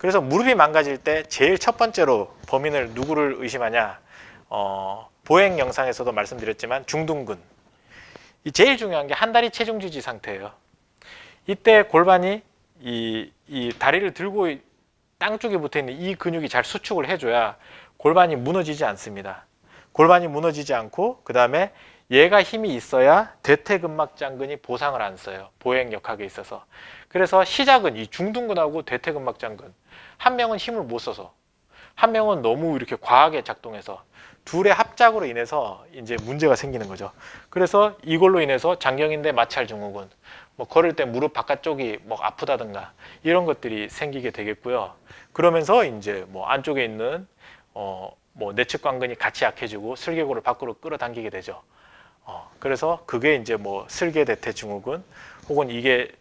그래서 무릎이 망가질 때 제일 첫 번째로 범인을 누구를 의심하냐? 어, 보행 영상에서도 말씀드렸지만 중둔근. 이 제일 중요한 게 한 다리 체중 지지 상태예요. 이때 골반이 이, 이 다리를 들고 이- 땅 쪽에 붙어 있는 이 근육이 잘 수축을 해줘야 골반이 무너지지 않습니다. 골반이 무너지지 않고 그 다음에 얘가 힘이 있어야 대퇴근막 장근이 보상을 안 써요. 보행 역학에 있어서. 그래서 시작은 이 중둔근하고 대퇴근막 장근 한 명은 힘을 못 써서 한 명은 너무 이렇게 과하게 작동해서 둘의 합작으로 인해서 이제 문제가 생기는 거죠. 그래서 이걸로 인해서 장경인대 마찰 증후군, 뭐 걸을 때 무릎 바깥쪽이 뭐 아프다든가 이런 것들이 생기게 되겠고요. 그러면서 이제 뭐 안쪽에 있는 어 뭐 내측 관근이 같이 약해지고 슬개골을 밖으로 끌어당기게 되죠. 어 그래서 그게 이제 뭐 슬개 대퇴 증후군 혹은 이게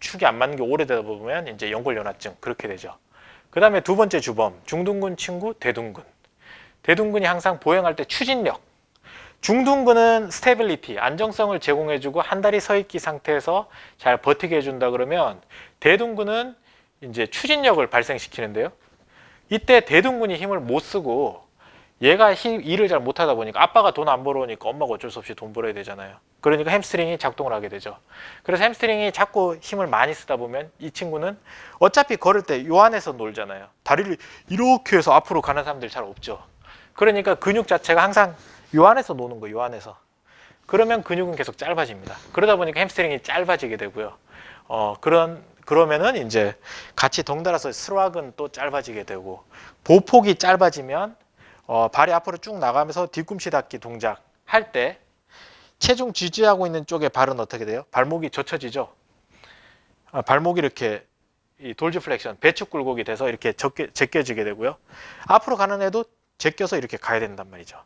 축이 안 맞는 게 오래되다 보면 이제 연골연화증 그렇게 되죠. 그 다음에 두 번째 주범 중둔근 친구 대둔근. 대둔근이 항상 보행할 때 추진력. 중둔근은 스테빌리티, 안정성을 제공해주고 한 다리 서 있기 상태에서 잘 버티게 해준다 그러면 대둔근은 이제 추진력을 발생시키는데요. 이때 대둔근이 힘을 못 쓰고 얘가 힘- 일을 잘 못하다 보니까 아빠가 돈 안 벌어오니까 엄마가 어쩔 수 없이 돈 벌어야 되잖아요. 그러니까 햄스트링이 작동을 하게 되죠. 그래서 햄스트링이 자꾸 힘을 많이 쓰다 보면 이 친구는 어차피 걸을 때 요 안에서 놀잖아요. 다리를 이렇게 해서 앞으로 가는 사람들 잘 없죠. 그러니까 근육 자체가 항상 요 안에서 노는 거예요. 요 안에서. 그러면 근육은 계속 짧아집니다. 그러다 보니까 햄스트링이 짧아지게 되고요. 어, 그런 그러면은 이제 같이 덩달아서 스락은 또 짧아지게 되고 보폭이 짧아지면 어, 발이 앞으로 쭉 나가면서 뒤꿈치 닿기 동작 할 때 체중 지지하고 있는 쪽에 발은 어떻게 돼요? 발목이 젖혀지죠. 아, 발목이 이렇게 이 돌지 플렉션 배축 굴곡이 돼서 이렇게 적게, 제껴지게 되고요. 앞으로 가는 애도 제껴서 이렇게 가야 된단 말이죠.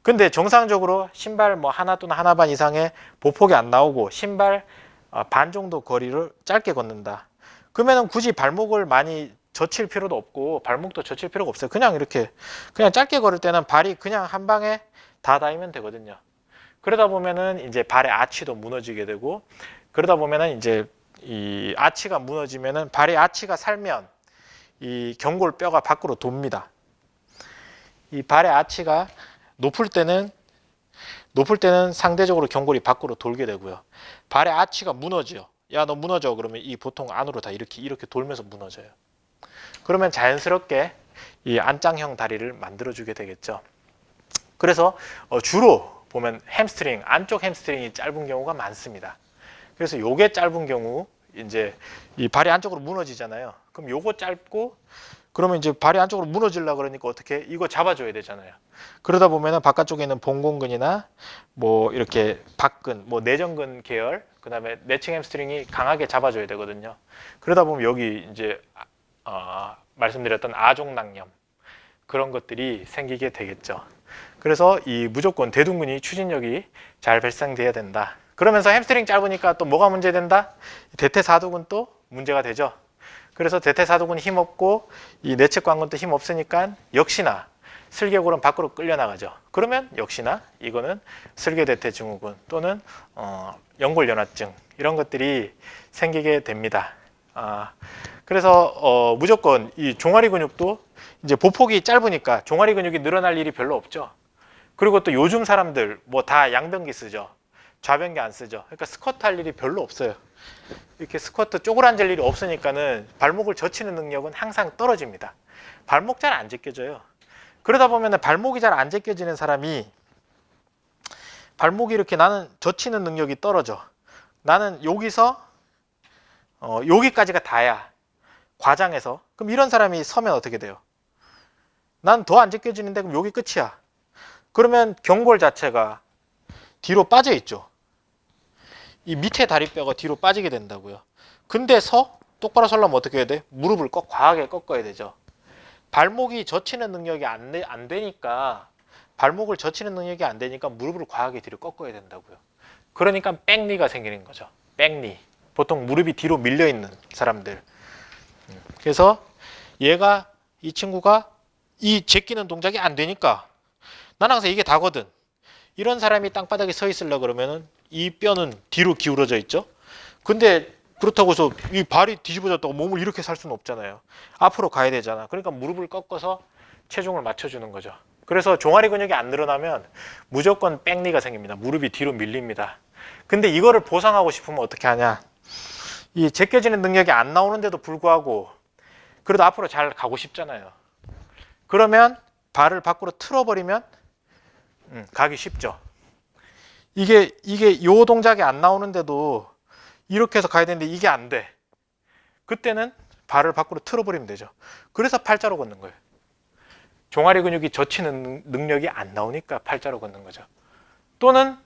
근데 정상적으로 신발 뭐 하나 또는 하나 반 이상의 보폭이 안 나오고 신발 어, 반 정도 거리를 짧게 걷는다. 그러면은 굳이 발목을 많이 젖힐 필요도 없고 발목도 젖힐 필요가 없어요. 그냥 이렇게 그냥 짧게 걸을 때는 발이 그냥 한 방에 다 닿으면 되거든요. 그러다 보면은 이제 발의 아치도 무너지게 되고 그러다 보면은 이제 이 아치가 무너지면은 발의 아치가 살면 이 경골 뼈가 밖으로 돕니다. 이 발의 아치가 높을 때는 높을 때는 상대적으로 경골이 밖으로 돌게 되고요. 발의 아치가 무너져요. 야 너 무너져 그러면 이 보통 안으로 다 이렇게 이렇게 돌면서 무너져요. 그러면 자연스럽게 이 안짱형 다리를 만들어주게 되겠죠. 그래서 어, 주로 보면 햄스트링 안쪽 햄스트링이 짧은 경우가 많습니다. 그래서 요게 짧은 경우 이제 이 발이 안쪽으로 무너지잖아요. 그럼 요거 짧고 그러면 이제 발이 안쪽으로 무너질라 그러니까 어떻게 이거 잡아줘야 되잖아요. 그러다 보면은 바깥쪽에 있는 봉공근이나 뭐 이렇게 박근, 뭐 내전근 계열, 그다음에 내층 햄스트링이 강하게 잡아줘야 되거든요. 그러다 보면 여기 이제 어, 말씀드렸던 아종낭염 그런 것들이 생기게 되겠죠. 그래서 이 무조건 대둔근이 추진력이 잘 발생돼야 된다. 그러면서 햄스트링 짧으니까 또 뭐가 문제된다? 대퇴사두근 또 문제가 되죠. 그래서 대퇴사두근 힘 없고 이 내측 관근도 힘 없으니까 역시나 슬개골은 밖으로 끌려 나가죠. 그러면 역시나 이거는 슬개대퇴 증후군 또는 어, 연골연화증 이런 것들이 생기게 됩니다. 아, 그래서 어, 무조건 이 종아리 근육도 이제 보폭이 짧으니까 종아리 근육이 늘어날 일이 별로 없죠. 그리고 또 요즘 사람들 뭐 다 양변기 쓰죠. 좌변기 안 쓰죠. 그러니까 스쿼트 할 일이 별로 없어요. 이렇게 스쿼트 쪼그라앉을 일이 없으니까는 발목을 젖히는 능력은 항상 떨어집니다. 발목 잘 안 제껴져요. 그러다 보면 발목이 잘 안 제껴지는 사람이 발목이 이렇게 나는 젖히는 능력이 떨어져. 나는 여기서 어, 여기까지가 다야. 과장해서. 그럼 이런 사람이 서면 어떻게 돼요? 난 더안 제껴지는데 그럼 여기 끝이야. 그러면 경골 자체가 뒤로 빠져 있죠. 이 밑에 다리뼈가 뒤로 빠지게 된다고요. 근데 서 똑바로 서려면 어떻게 해야 돼? 무릎을 꺾 과하게 꺾어야 되죠. 발목이 젖히는 능력이 안, 되, 안 되니까 발목을 젖히는 능력이 안 되니까 무릎을 과하게 뒤로 꺾어야 된다고요. 그러니까 백니가 생기는 거죠. 백니. 보통 무릎이 뒤로 밀려 있는 사람들. 음, 그래서 얘가 이 친구가 이 제끼는 동작이 안 되니까 나는 항상 이게 다거든. 이런 사람이 땅바닥에 서 있으려 그러면은 이 뼈는 뒤로 기울어져 있죠. 근데 그렇다고 해서 이 발이 뒤집어졌다고 몸을 이렇게 살 수는 없잖아요. 앞으로 가야 되잖아. 그러니까 무릎을 꺾어서 체중을 맞춰주는 거죠. 그래서 종아리 근육이 안 늘어나면 무조건 백리가 생깁니다. 무릎이 뒤로 밀립니다. 근데 이거를 보상하고 싶으면 어떻게 하냐? 이 제껴지는 능력이 안 나오는데도 불구하고 그래도 앞으로 잘 가고 싶잖아요. 그러면 발을 밖으로 틀어버리면 음, 가기 쉽죠. 이게 이게 요 동작이 안 나오는데도 이렇게 해서 가야 되는데 이게 안 돼. 그때는 발을 밖으로 틀어버리면 되죠. 그래서 팔자로 걷는 거예요. 종아리 근육이 젖히는 능- 능력이 안 나오니까 팔자로 걷는 거죠. 또는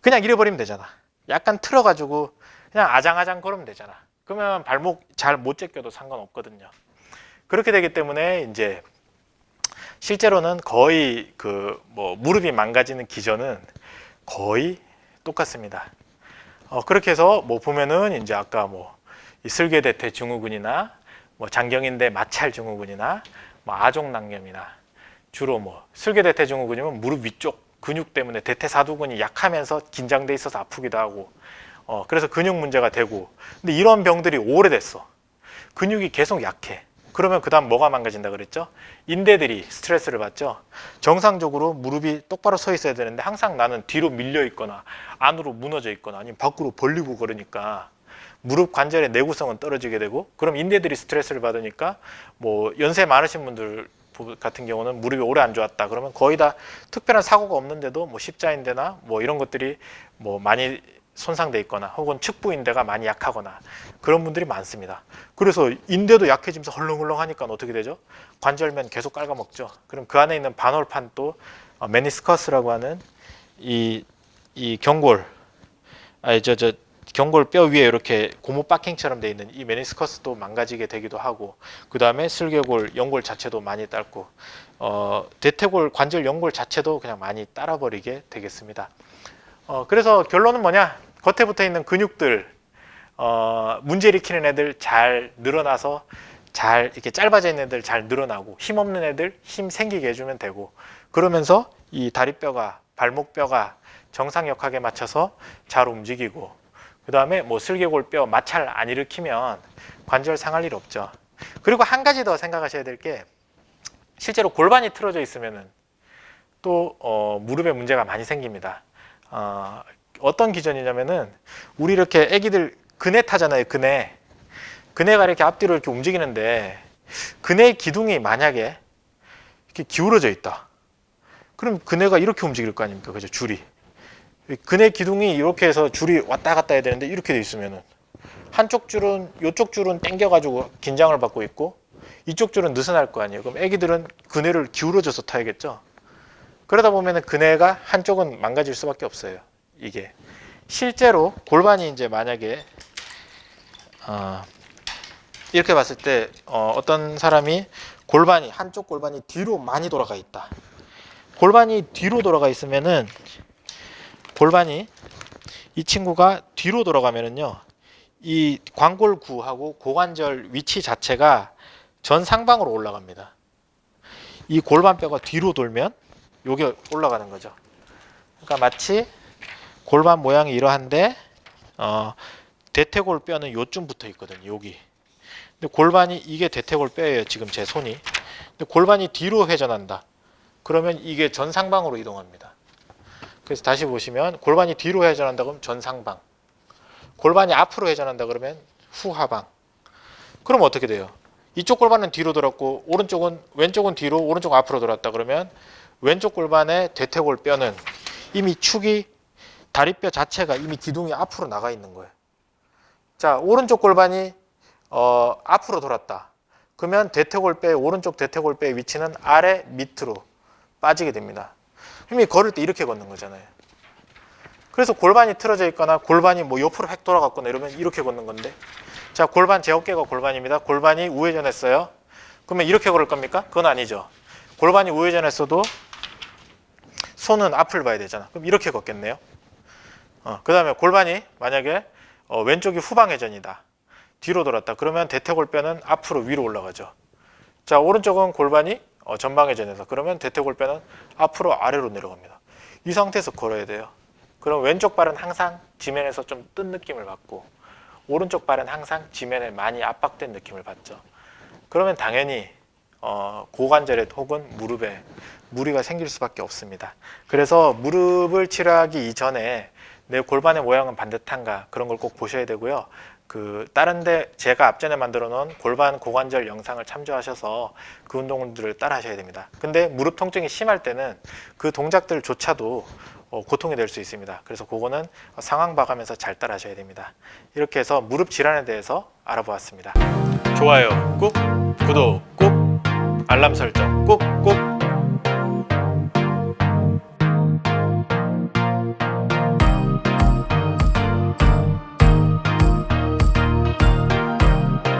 그냥 잃어버리면 되잖아. 약간 틀어가지고 그냥 아장아장 걸으면 되잖아. 그러면 발목 잘 못 제껴도 상관없거든요. 그렇게 되기 때문에 이제 실제로는 거의 그 뭐 무릎이 망가지는 기전은 거의 똑같습니다. 어, 그렇게 해서 뭐 보면은 이제 아까 뭐이 슬개대퇴 증후군이나 뭐 장경인대 마찰 증후군이나 뭐 아종낭염이나 주로 뭐 슬개대퇴 증후군이면 무릎 위쪽 근육 때문에 대퇴사두근이 약하면서 긴장돼 있어서 아프기도 하고 어, 그래서 근육 문제가 되고. 근데 이런 병들이 오래됐어. 근육이 계속 약해. 그러면 그 다음 뭐가 망가진다 그랬죠? 인대들이 스트레스를 받죠? 정상적으로 무릎이 똑바로 서 있어야 되는데 항상 나는 뒤로 밀려 있거나 안으로 무너져 있거나 아니면 밖으로 벌리고 그러니까 무릎 관절의 내구성은 떨어지게 되고 그럼 인대들이 스트레스를 받으니까 뭐 연세 많으신 분들 같은 경우는 무릎이 오래 안 좋았다 그러면 거의 다 특별한 사고가 없는데도 뭐 십자인대나 뭐 이런 것들이 뭐 많이 손상돼 있거나 혹은 측부 인대가 많이 약하거나 그런 분들이 많습니다. 그래서 인대도 약해지면서 헐렁헐렁 하니까 어떻게 되죠? 관절면 계속 깔아먹죠. 그럼 그 안에 있는 반월판 또 어, 메니스커스라고 하는 이, 이 경골, 아니 저, 저 경골 뼈 위에 이렇게 고무 박킹처럼 돼 있는 이 메니스커스도 망가지게 되기도 하고 그 다음에 슬개골, 연골 자체도 많이 딸고 어, 대퇴골 관절 연골 자체도 그냥 많이 따라버리게 되겠습니다. 어, 그래서 결론은 뭐냐? 겉에 붙어 있는 근육들 어, 문제 일으키는 애들 잘 늘어나서 잘 이렇게 짧아져 있는 애들 잘 늘어나고 힘 없는 애들 힘 생기게 해주면 되고 그러면서 이 다리뼈가 발목뼈가 정상 역학에 맞춰서 잘 움직이고 그 다음에 뭐 슬개골뼈 마찰 안 일으키면 관절 상할 일 없죠. 그리고 한 가지 더 생각하셔야 될 게 실제로 골반이 틀어져 있으면은 또 어, 무릎에 문제가 많이 생깁니다. 어, 어떤 기전이냐면은 우리 이렇게 아기들 그네 타잖아요. 그네. 그네가 이렇게 앞뒤로 이렇게 움직이는데 그네 기둥이 만약에 이렇게 기울어져 있다. 그럼 그네가 이렇게 움직일 거 아닙니까? 그죠? 줄이. 그네 기둥이 이렇게 해서 줄이 왔다 갔다 해야 되는데 이렇게 돼 있으면은 한쪽 줄은 이쪽 줄은 당겨 가지고 긴장을 받고 있고 이쪽 줄은 느슨할 거 아니에요. 그럼 아기들은 그네를 기울어져서 타야겠죠. 그러다 보면은 그네가 한쪽은 망가질 수밖에 없어요. 이게 실제로 골반이 이제 만약에 어, 이렇게 봤을 때 어, 어떤 사람이 골반이 한쪽 골반이 뒤로 많이 돌아가 있다. 골반이 뒤로 돌아가 있으면은 골반이 이 친구가 뒤로 돌아가면은요 이 광골구하고 고관절 위치 자체가 전 상방으로 올라갑니다. 이 골반뼈가 뒤로 돌면 요게 올라가는 거죠. 그러니까 마치 골반 모양이 이러한데 어, 대퇴골 뼈는 요쯤 붙어 있거든요. 여기. 근데 골반이 이게 대퇴골 뼈예요. 지금 제 손이. 근데 골반이 뒤로 회전한다. 그러면 이게 전상방으로 이동합니다. 그래서 다시 보시면 골반이 뒤로 회전한다 그러면 전상방. 골반이 앞으로 회전한다 그러면 후하방. 그럼 어떻게 돼요? 이쪽 골반은 뒤로 돌았고 오른쪽은 왼쪽은 뒤로 오른쪽 앞으로 돌았다 그러면 왼쪽 골반의 대퇴골 뼈는 이미 축이 다리뼈 자체가 이미 기둥이 앞으로 나가 있는 거예요. 자, 오른쪽 골반이 어, 앞으로 돌았다. 그러면 대퇴골뼈의 오른쪽 대퇴골뼈의 위치는 아래 밑으로 빠지게 됩니다. 이미 걸을 때 이렇게 걷는 거잖아요. 그래서 골반이 틀어져 있거나 골반이 뭐 옆으로 획 돌아갔거나 이러면 이렇게 걷는 건데 자 골반 제 어깨가 골반입니다. 골반이 우회전했어요. 그러면 이렇게 걸을 겁니까? 그건 아니죠. 골반이 우회전했어도 손은 앞을 봐야 되잖아. 그럼 이렇게 걷겠네요. 어, 그 다음에 골반이 만약에 어, 왼쪽이 후방 회전이다. 뒤로 돌았다. 그러면 대퇴골뼈는 앞으로 위로 올라가죠. 자 오른쪽은 골반이 어, 전방 회전해서 그러면 대퇴골뼈는 앞으로 아래로 내려갑니다. 이 상태에서 걸어야 돼요. 그럼 왼쪽 발은 항상 지면에서 좀 뜬 느낌을 받고 오른쪽 발은 항상 지면에 많이 압박된 느낌을 받죠. 그러면 당연히 어, 고관절에 혹은 무릎에 무리가 생길 수밖에 없습니다. 그래서 무릎을 치료하기 이전에 내 골반의 모양은 반듯한가 그런 걸 꼭 보셔야 되고요. 그 다른데 제가 앞전에 만들어 놓은 골반 고관절 영상을 참조하셔서 그 운동들을 따라 하셔야 됩니다. 근데 무릎 통증이 심할 때는 그 동작들조차도 어, 고통이 될 수 있습니다. 그래서 그거는 상황 봐가면서 잘 따라 하셔야 됩니다. 이렇게 해서 무릎 질환에 대해서 알아보았습니다. 좋아요 꾹, 구독 꾹, 알람 설정 꾹 꾹